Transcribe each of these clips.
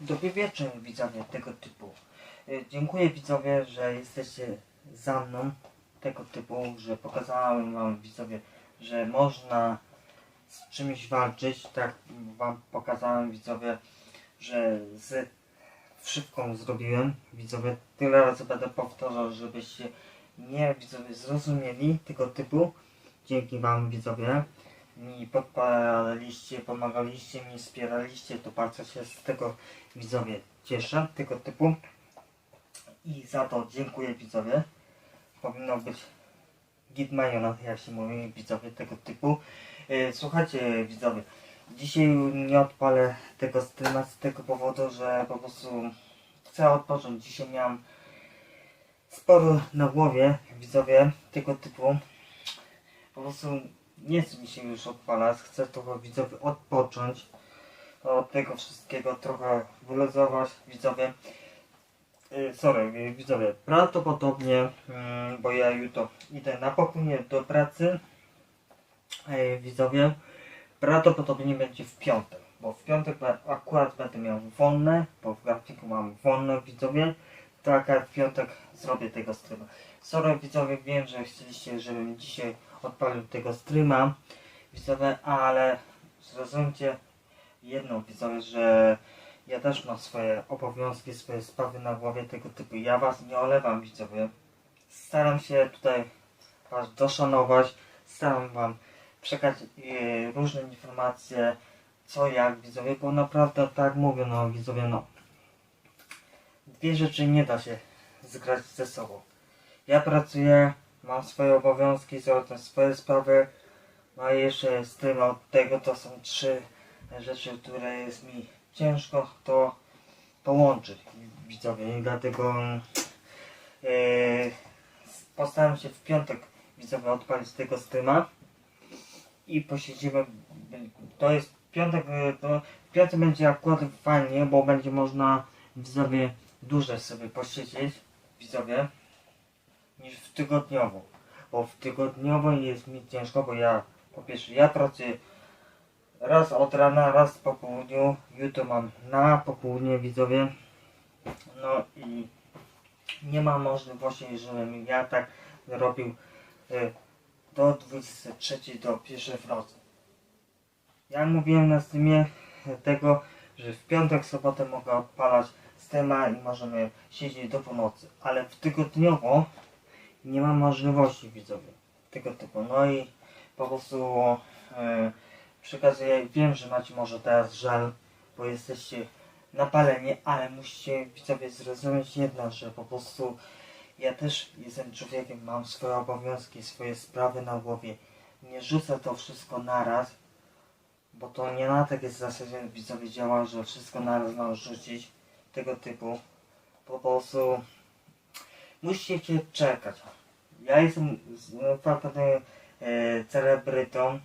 Dobry wieczór widzowie tego typu. Y, Dziękuję widzowie, że jesteście za mną tego typu, że pokazałem wam widzowie, że można z czymś walczyć. Tak wam pokazałem widzowie, że z szybką zrobiłem widzowie. Tyle razy będę powtarzał, żebyście nie widzowie zrozumieli tego typu. Dzięki wam widzowie mi podparaliście, pomagaliście mi, wspieraliście, to bardzo się z tego widzowie cieszę, tego typu. I za to dziękuję widzowie. Powinno być git majonat, jak się mówi, widzowie tego typu. E, Słuchajcie widzowie, dzisiaj nie odpalę tego streama z tego powodu, że po prostu chcę odpocząć. Dzisiaj miałem sporo na głowie, widzowie tego typu. Po prostu nie chce mi się już odpalać, chcę trochę widzowie odpocząć od tego wszystkiego, trochę wyluzować widzowie. Y, Sorry, y, widzowie, prawdopodobnie, mm, bo ja jutro idę na południe do pracy, Ej, widzowie, prawdopodobnie będzie w piątek, bo w piątek akurat będę miał wolne, bo w grafiku mam wolne, widzowie, to akurat w piątek zrobię tego streama. Sorry, widzowie, wiem, że chcieliście, żebym dzisiaj odpalił tego streama, widzowie, ale zrozumcie jedno, widzowie, że ja też mam swoje obowiązki, swoje sprawy na głowie tego typu. Ja was nie olewam, widzowie. Staram się tutaj was doszanować, staram wam przekazać e, różne informacje, co jak, widzowie, bo naprawdę tak mówię, no widzowie, no. Dwie rzeczy nie da się zgrać ze sobą. Ja pracuję, mam swoje obowiązki, załatwiam swoje sprawy, no i jeszcze z tym od tego to są trzy rzeczy, które jest mi ciężko to połączyć widzowie. I dlatego yy, postaram się w piątek widzowie odpalić tego streama i posiedzimy to jest piątek yy, to w piątek będzie akurat fajnie, bo będzie można widzowie dłużej sobie posiedzieć widzowie niż w tygodniową bo w tygodniowo jest mi ciężko, bo ja po pierwsze ja pracuję raz od rana, raz po południu. Jutro mam na popołudnie widzowie. No i nie ma możliwości, żebym ja tak robił y, do 23 do 1 w nocy. Ja mówiłem na streamie tego, że w piątek, sobotę mogę odpalać streama i możemy siedzieć do północy, ale w tygodniowo nie ma możliwości widzowie tego typu. No i po prostu y, przekazuję, wiem, że macie może teraz żal, bo jesteście napaleni, ale musicie widzowie zrozumieć jedno, że po prostu ja też jestem człowiekiem, mam swoje obowiązki, swoje sprawy na głowie. Nie rzucę to wszystko naraz, bo to nie na takie zasadzie widzowie działa, że wszystko naraz mam rzucić, tego typu. Po prostu musicie czekać. Ja jestem z- faktycznie e, celebrytą,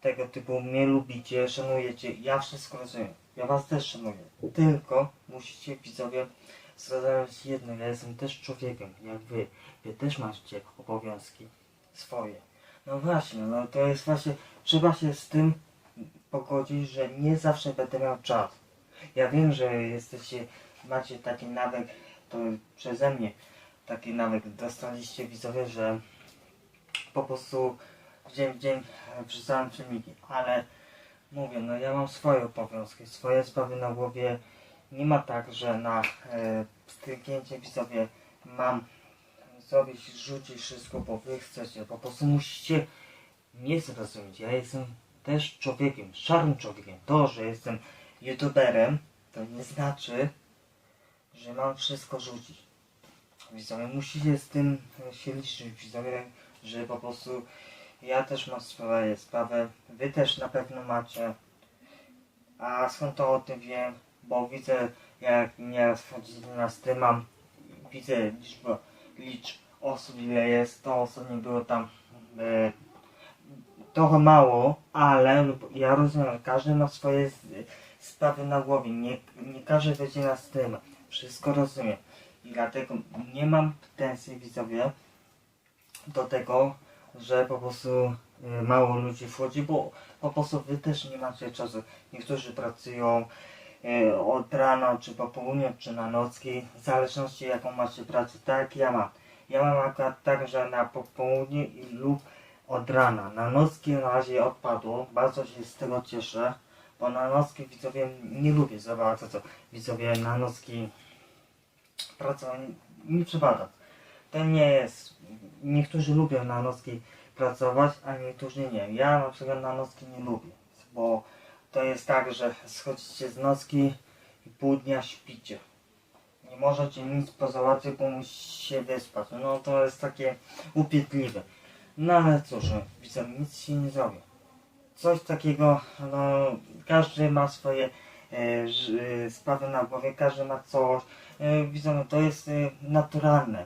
tego typu mnie lubicie, szanujecie, ja wszystko rozumiem. Ja was też szanuję. Tylko musicie widzowie zrozumieć jedno, ja jestem też człowiekiem, jak wy. Wy też macie obowiązki swoje. No właśnie, no to jest właśnie, trzeba się z tym pogodzić, że nie zawsze będę miał czas. Ja wiem, że jesteście, macie taki nawyk, to przeze mnie taki nawyk dostaliście widzowie, że po prostu dzień w dzień wrzucałem filmiki, ale mówię, no ja mam swoje obowiązki, swoje sprawy na głowie. Nie ma tak, że na e, styknięcie widzowie mam zrobić, rzucić wszystko, bo wy chcecie. Po prostu musicie mnie zrozumieć. Ja jestem też człowiekiem, szarym człowiekiem. To, że jestem youtuberem, to nie znaczy, że mam wszystko rzucić. Widzowie, musicie z tym e, się liczyć, widzowie, że po prostu ja też mam swoje sprawy, wy też na pewno macie. A skąd to o tym wiem? Bo widzę, jak nieraz wchodzicie na streama, widzę liczbę, licz osób, ile jest, to osób nie było tam e, trochę mało, ale ja rozumiem, każdy ma swoje sprawy na głowie, nie, nie każdy będzie na streama, wszystko rozumiem. I dlatego nie mam pretensji widzowie do tego, że po prostu y, mało ludzi wchodzi, bo po prostu wy też nie macie czasu. Niektórzy pracują, e, od rana, czy po południu, czy na nocki, w zależności jaką macie pracę, tak jak ja mam. Ja mam akurat tak, że na popołudnie lub od rana. Na nocki na razie odpadło, bardzo się z tego cieszę, bo na nocki widzowie nie lubię za bardzo, co widzowie na nocki praca nie przypada. To nie jest, niektórzy lubią na nocki pracować, a niektórzy nie. Ja na przykład na nocki nie lubię, bo to jest tak, że schodzicie z nocki i pół dnia śpicie. Nie możecie nic pozałatwić, bo musicie się wyspać. No to jest takie upierdliwe. No ale cóż, no, widzę, nic się nie zrobi. Coś takiego, no każdy ma swoje sprawy na głowie, każdy ma coś. E, widzę, no, to jest e, naturalne.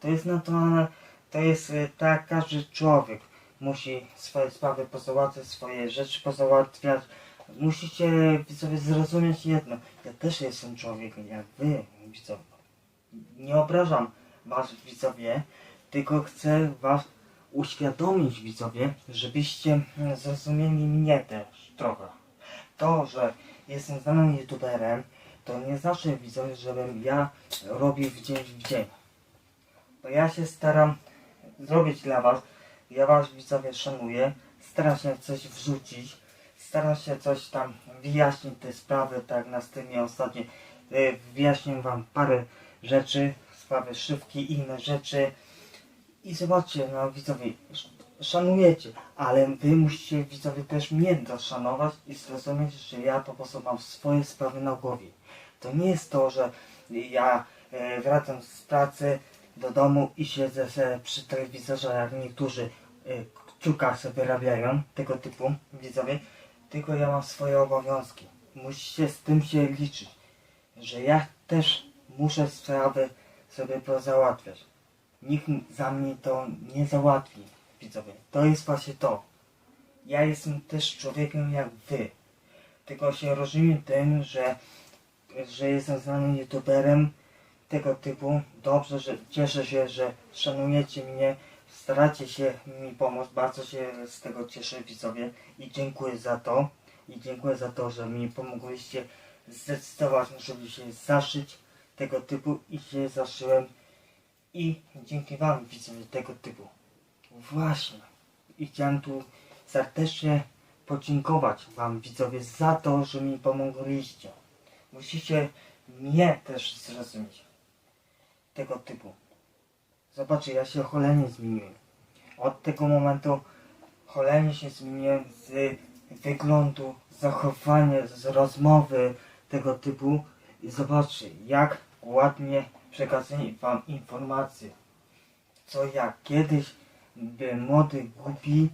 To jest naturalne, to jest e, tak, każdy człowiek musi swoje sprawy pozałatwiać, swoje rzeczy pozałatwiać. Musicie widzowie zrozumieć jedno. Ja też jestem człowiekiem, jak wy, widzowie. Nie obrażam was, widzowie, tylko chcę was uświadomić, widzowie, żebyście mm, zrozumieli mnie też trochę. To, że jestem znanym youtuberem, to nie znaczy, widzowie, żebym ja robił w dzień w dzień. Bo ja się staram zrobić dla was, ja was, widzowie, szanuję, staram się coś wrzucić, staram się coś tam wyjaśnić te sprawy, tak na streamie ostatnio. Y, wyjaśnię wam parę rzeczy, sprawy szybki, inne rzeczy. I zobaczcie, no widzowie, szanujecie, ale wy musicie widzowie też mnie doszanować i zrozumieć, że ja po prostu mam swoje sprawy na głowie. To nie jest to, że ja e, wracam z pracy do domu i siedzę sobie przy telewizorze, jak niektórzy e, kciuka sobie wyrabiają, tego typu widzowie, tylko ja mam swoje obowiązki. Musicie z tym się liczyć, że ja też muszę sprawy sobie pozałatwiać. Nikt za mnie to nie załatwi, widzowie. To jest właśnie to. Ja jestem też człowiekiem jak wy. Tylko się różnimy tym, że, że jestem znanym youtuberem tego typu. Dobrze, że cieszę się, że szanujecie mnie, staracie się mi pomóc. Bardzo się z tego cieszę, widzowie. I dziękuję za to. I dziękuję za to, że mi pomogłyście zdecydować, żeby się zaszyć tego typu i się zaszyłem. I dzięki Wam widzowie tego typu. Właśnie. I chciałem tu serdecznie podziękować Wam widzowie za to, że mi pomogliście. Musicie mnie też zrozumieć. Tego typu. Zobaczcie, ja się cholernie zmieniłem. Od tego momentu cholernie się zmieniłem z wyglądu, zachowania, z rozmowy tego typu. I zobaczcie, jak ładnie przekazuję Wam informacje. Co ja kiedyś byłem młody, głupi,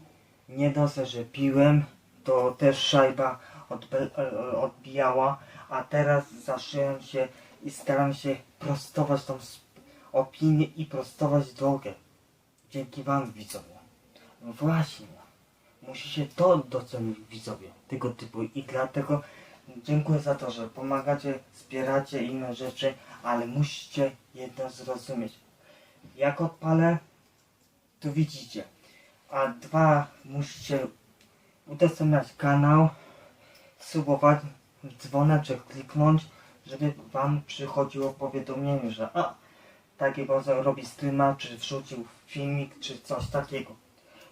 nie dosyć, że piłem, to też szajba e, odbijała, a teraz zaszyłem się i staram się prostować tą opinię i prostować drogę. Dzięki Wam, widzowie. Właśnie. Musicie to docenić, widzowie, tego typu. I dlatego dziękuję za to, że pomagacie, wspieracie inne rzeczy, ale musicie jedno zrozumieć. Jak odpalę, to widzicie. A dwa, musicie udostępniać kanał, subować, dzwoneczek kliknąć, żeby wam przychodziło powiadomienie, że a, taki bozo robi streama, czy wrzucił filmik, czy coś takiego.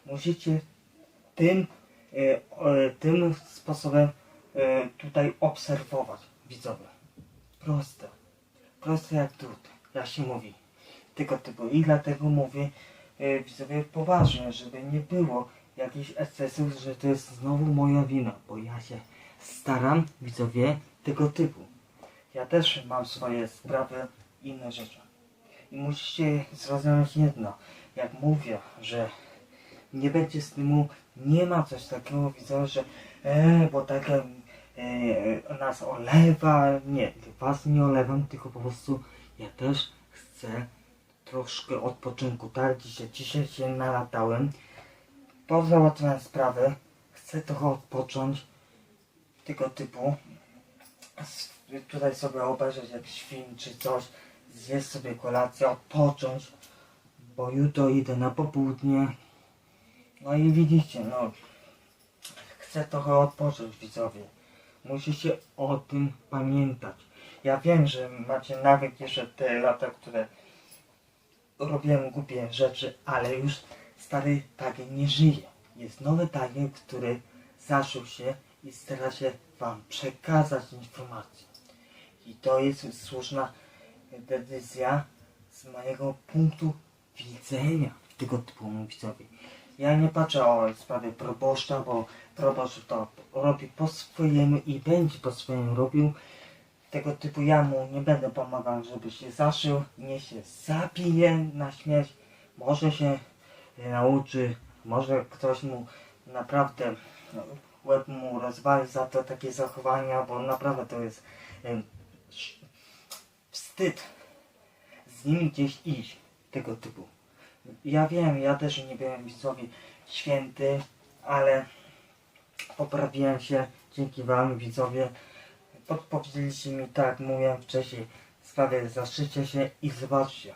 Musicie tym, e, e, tym sposobem e, tutaj obserwować, widzowie. Proste. Proste jak drut, jak się mówi. Tego typu. I dlatego mówię, widzowie, poważnie, żeby nie było jakichś ekscesów, że to jest znowu moja wina, bo ja się staram, widzowie, tego typu. Ja też mam swoje sprawy, inne rzeczy. I musicie zrozumieć jedno, jak mówię, że nie będzie streamu, nie ma coś takiego, widzę, że e, bo tak e, e, nas olewa, nie, was nie olewam, tylko po prostu ja też chcę troszkę odpoczynku, tak, dzisiaj, dzisiaj się nalatałem, pozałatwiałem sprawy, chcę trochę odpocząć, tego typu, tutaj sobie obejrzeć jakiś film czy coś, zjeść sobie kolację, odpocząć, bo jutro idę na popołudnie, no i widzicie, no, chcę trochę odpocząć widzowie, Musicie o tym pamiętać. Ja wiem, że macie nawyk jeszcze te lata, które robiłem głupie rzeczy, ale już stary Tiger nie żyje. Jest nowy Tiger, który zaszył się i stara się wam przekazać informacje. I to jest słuszna decyzja z mojego punktu widzenia tego typu widzowie. Ja nie patrzę o sprawie proboszcza, bo proboszcz to robi po swojemu i będzie po swojemu robił. Tego typu ja mu nie będę pomagał, żeby się zaszył, nie się zabije na śmierć. Może się nauczy, może ktoś mu naprawdę no, łeb mu rozwali za to takie zachowania, bo naprawdę to jest sz- wstyd z nim gdzieś iść tego typu. Ja wiem, ja też nie byłem widzowie święty, ale poprawiłem się dzięki wam widzowie. Podpowiedzieliście mi tak, mówiłem wcześniej, w sprawie zaszycia się i zobaczcie.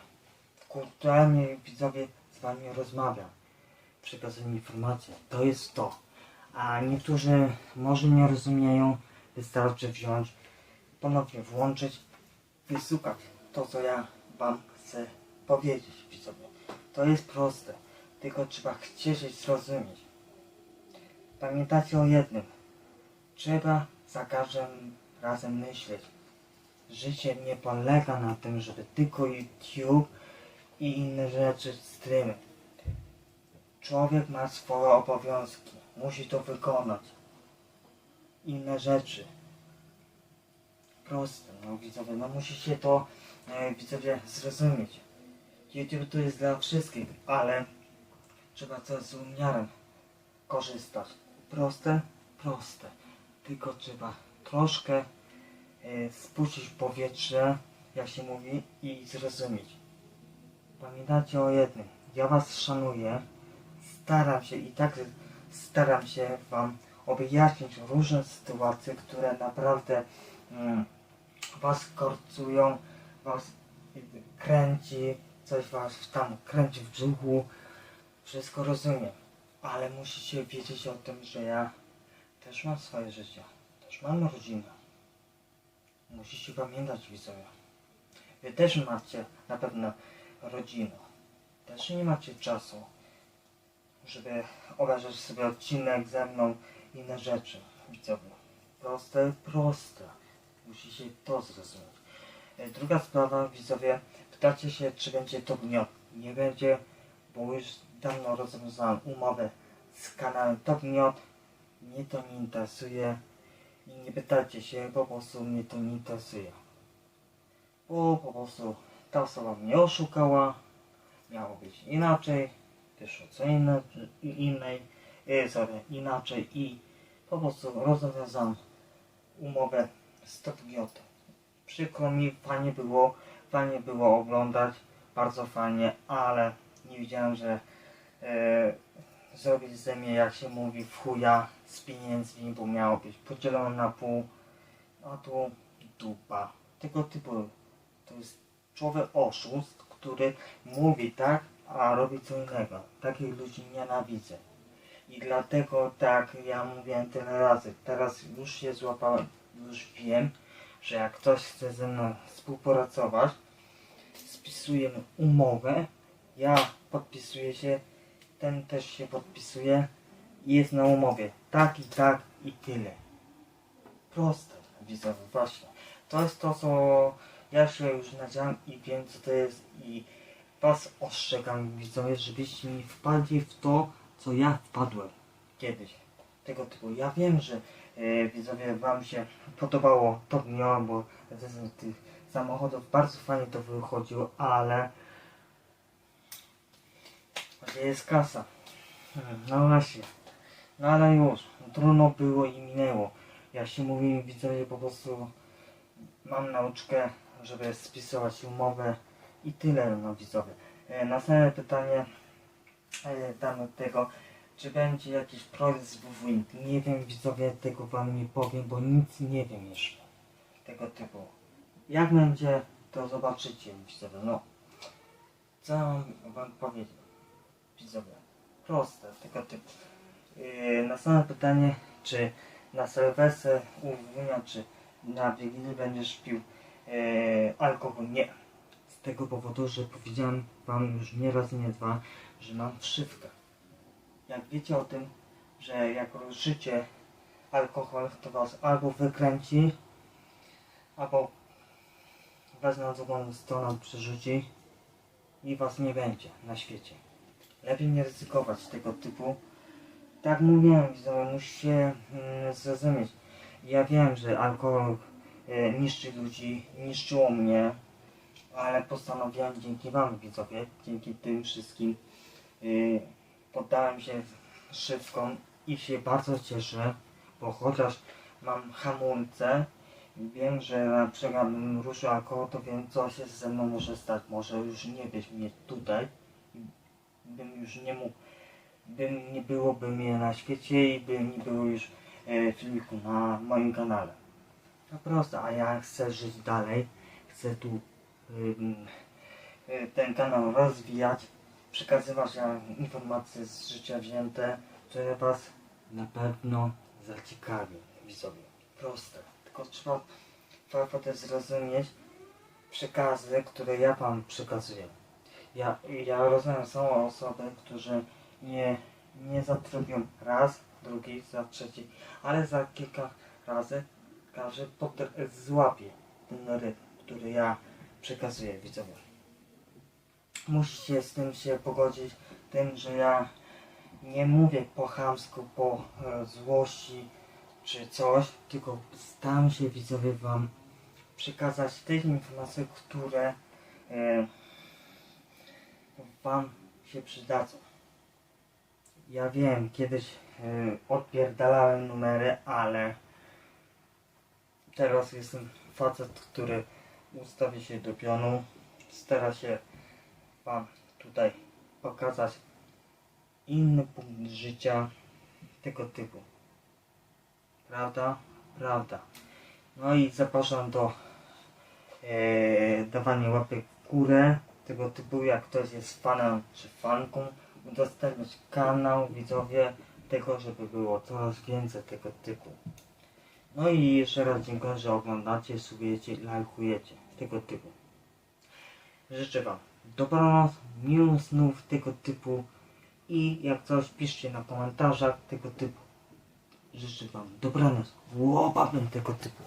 Kulturalnie widzowie z wami rozmawiam. Przekazuję informacje. To jest to. A niektórzy może nie rozumieją, wystarczy wziąć, ponownie włączyć, wysłuchać to, co ja wam chcę powiedzieć, widzowie. To jest proste, tylko trzeba chcieć i zrozumieć. Pamiętajcie o jednym. Trzeba za każdym razem myśleć. Życie nie polega na tym, żeby tylko YouTube i inne rzeczy streamy. Człowiek ma swoje obowiązki. Musi to wykonać. Inne rzeczy. Proste, no widzowie, no musicie to e, widzowie zrozumieć. YouTube to jest dla wszystkich, ale trzeba to z umiarem korzystać. Proste, proste. Tylko trzeba troszkę e, spuścić powietrze, jak się mówi, i zrozumieć. Pamiętajcie o jednym. Ja was szanuję. Staram się i tak staram się wam objaśnić różne sytuacje, które naprawdę mm, was korcują, was kręci, coś was tam kręci w brzuchu. Wszystko rozumiem, ale musicie wiedzieć o tym, że ja też mam swoje życie, też mam rodzinę. Musicie pamiętać widzowie. Wy też macie na pewno rodzinę. Też nie macie czasu, żeby obejrzeć sobie odcinek ze mną i inne rzeczy, widzowie. Proste, proste. Musicie to zrozumieć. E, Druga sprawa, widzowie, pytacie się, czy będzie to gniot. Nie będzie, bo już dawno rozwiązałem umowę z kanałem Top Gniot. Mnie to nie interesuje i nie pytajcie się, po prostu mnie to nie interesuje. Bo po prostu ta osoba mnie oszukała, miało być inaczej, wyszło co inne, innej, e, inaczej i po prostu rozwiązam umowę z Top Gniot. Przykro mi, fajnie było, fajnie było oglądać, bardzo fajnie, ale nie wiedziałem, że e, zrobić ze mnie, jak się mówi, w chuja z pieniędzmi, bo miało być podzielone na pół, a tu dupa. Tego typu, to jest człowiek oszust, który mówi tak, a robi co innego. Takich ludzi nienawidzę. I dlatego tak, ja mówiłem tyle razy, teraz już się złapałem, już wiem, że jak ktoś chce ze mną współpracować, spisujemy umowę, ja podpisuję się, ten też się podpisuje i jest na umowie. Tak i tak i tyle. Proste, widzowie, właśnie. To jest to, co ja się już nadziałem i wiem, co to jest i was ostrzegam, widzowie, żebyście nie wpadli w to, co ja wpadłem kiedyś. Tego typu. Ja wiem, że e, widzowie wam się podobało to dnia, bo z tych samochodów bardzo fajnie to wychodziło, ale gdzie jest kasa? No właśnie. No ale już, trudno było i minęło. Jak się mówi, widzowie, po prostu mam nauczkę, żeby spisywać umowę i tyle, no widzowie. E, następne pytanie e, od tego, czy będzie jakiś projekt z WWIN? Nie wiem, widzowie, tego wam nie powiem, bo nic nie wiem jeszcze. Tego typu. Jak będzie, to zobaczycie, widzowie. No, co wam powiedzieć, widzowie? Proste, tego typu. Yy, następne pytanie, czy na Sylwestrę, u wunia czy na Wigilię będziesz pił e, alkohol. Nie. Z tego powodu, że powiedziałem wam już nie raz, nie dwa, że mam wszywkę. Jak wiecie o tym, że jak ruszycie alkohol, to was albo wykręci, albo was na drugą stronę przerzuci i was nie będzie na świecie. Lepiej nie ryzykować tego typu. Tak mówiłem, widzowie, musicie mm, zrozumieć. Ja wiem, że alkohol e, niszczy ludzi, niszczyło mnie, ale postanowiłem dzięki wam, widzowie, dzięki tym wszystkim y, poddałem się szybko i się bardzo cieszę, bo chociaż mam hamulce, wiem, że na przykład ruszył alkohol, to wiem co się ze mną może stać. Może już nie być mnie tutaj, bym już nie mógł, bym nie byłoby mnie na świecie i by nie było już e, filmiku na moim kanale. To proste, a ja chcę żyć dalej, chcę tu y, ten kanał rozwijać, przekazywać informacje z życia wzięte, które was na pewno zaciekawi, widzowie. Proste, tylko trzeba, trzeba potem zrozumieć przekazy, które ja wam przekazuję. Ja, ja rozumiem, są osoby, które nie, nie zatrubią raz, drugi, za trzeci, ale za kilka razy każdy złapie ten rytm, który ja przekazuję widzowie. Musicie z tym się pogodzić, tym, że ja nie mówię po chamsku, po e, złości czy coś, tylko staram się widzowie wam przekazać te informacje, które e, wam się przydadzą. Ja wiem, kiedyś e, odpierdalałem numery, ale teraz jestem facet, który ustawi się do pionu, stara się wam tutaj pokazać inny punkt życia tego typu. Prawda? Prawda. No i zapraszam do e, dawania łapek w górę tego typu, jak ktoś jest fanem czy fanką, udostępniać kanał, widzowie, tego, żeby było coraz więcej tego typu. No i jeszcze raz dziękuję, że oglądacie, subujecie, lajkujecie tego typu. Życzę Wam dobranoc, miłych snów tego typu i jak coś piszcie na komentarzach tego typu. Życzę Wam dobranoc, łopawem tego typu.